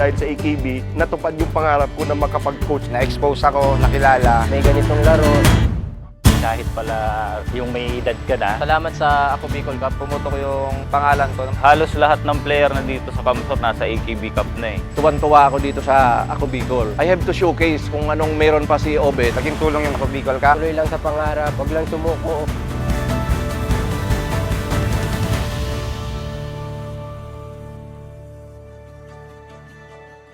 dahil sa AKB, natupad yung pangarap ko na makapag-coach. Na-expose ako, nakilala. may ganitong laro. kahit pala yung may edad ka na. Salamat sa Ako Bicol Cup, pumutok yung pangalan ko. Halos lahat ng player na dito sa Kamsor nasa AKB Cup na eh. Tuwan-tuwa ako dito sa Ako Bicol. I have to showcase kung anong meron pa si Obet. Naging tulong yung ako Bicol Cup. Tuloy lang sa pangarap, wag lang sumuko.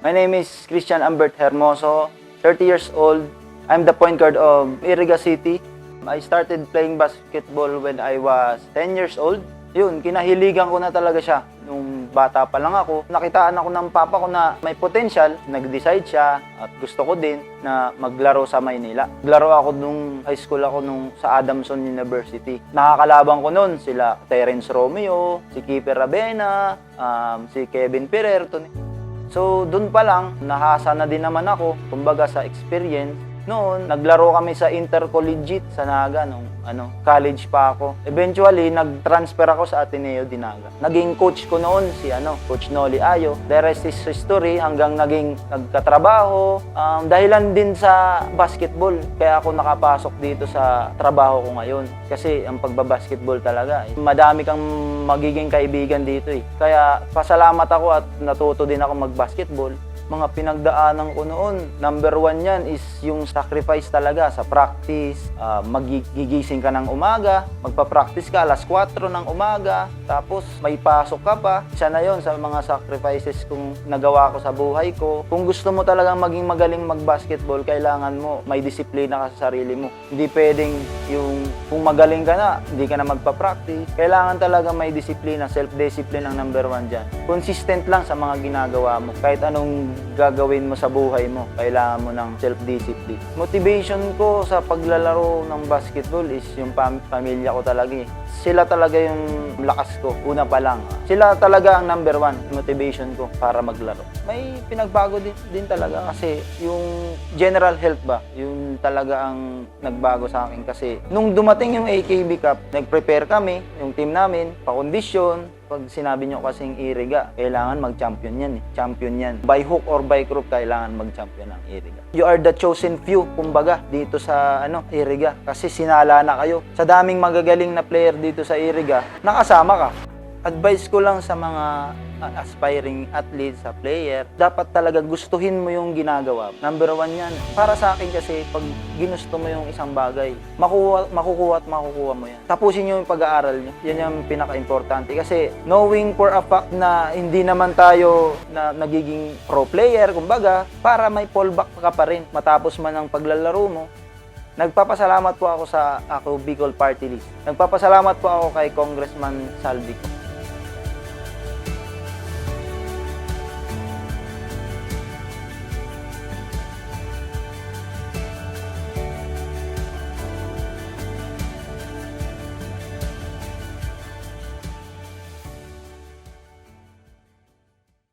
My name is Christian Ambert Hermoso, 30 years old. I'm the point guard of Iriga City. I started playing basketball when I was 10 years old. Yun, kinahiligan ko na talaga siya. Nung bata pa lang ako, nakitaan ako ng papa ko na may potential. Nag-decide siya at gusto ko din na maglaro sa Maynila. Naglaro ako nung high school ako nung sa Adamson University. Nakakalaban ko noon sila Terence Romeo, si Keeper Rabena, um, si Kevin Pererto. So, doon pa lang, nahasa na din naman ako, kumbaga sa experience. Noon, naglaro kami sa intercollegiate sa Naga nung ano, college pa ako. Eventually, nag-transfer ako sa Ateneo Dinaga. Naging coach ko noon si ano, Coach Noli Ayo. The rest is history hanggang naging nagkatrabaho. Um, dahilan din sa basketball, kaya ako nakapasok dito sa trabaho ko ngayon. Kasi ang pagbabasketball talaga, eh, madami kang magiging kaibigan dito eh. Kaya pasalamat ako at natuto din ako mag-basketball mga pinagdaanan ko noon, number one yan is yung sacrifice talaga sa practice. Ah, magigising ka ng umaga, magpa-practice ka alas 4 ng umaga, tapos may pasok ka pa. Isa na yon sa mga sacrifices kong nagawa ko sa buhay ko. Kung gusto mo talagang maging magaling mag-basketball, kailangan mo may disiplina ka sa sarili mo. Hindi pwedeng yung kung magaling ka na, hindi ka na magpa-practice. Kailangan talaga may disiplina, self-discipline ang number one dyan. Consistent lang sa mga ginagawa mo. Kahit anong gagawin mo sa buhay mo, kailangan mo ng self-discipline. Motivation ko sa paglalaro ng basketball is yung pam- pamilya ko talaga eh. Sila talaga yung lakas ko, una pa lang. Sila talaga ang number one motivation ko para maglaro. May pinagbago din, din talaga kasi yung general health ba, yung talaga ang nagbago sa akin kasi nung dumating yung AKB Cup, nag-prepare kami, yung team namin, pa-condition, pag sinabi nyo kasing Iriga, kailangan mag-champion yan eh. Champion yan. By hook or by crook, kailangan mag-champion ang Iriga. You are the chosen few, kumbaga, dito sa ano, Iriga. Kasi sinala na kayo. Sa daming magagaling na player dito sa Iriga, nakasama ka. Advice ko lang sa mga uh, aspiring athletes, sa player, dapat talaga gustuhin mo yung ginagawa. Number one yan. Para sa akin kasi, pag ginusto mo yung isang bagay, makuha, makukuha at makukuha mo yan. Tapusin nyo yung pag-aaral nyo. Yan yung pinaka-importante. Kasi knowing for a fact na hindi naman tayo na nagiging pro player, kumbaga, para may fallback ka pa rin matapos man ang paglalaro mo, Nagpapasalamat po ako sa ako Bicol Party List. Nagpapasalamat po ako kay Congressman Salvi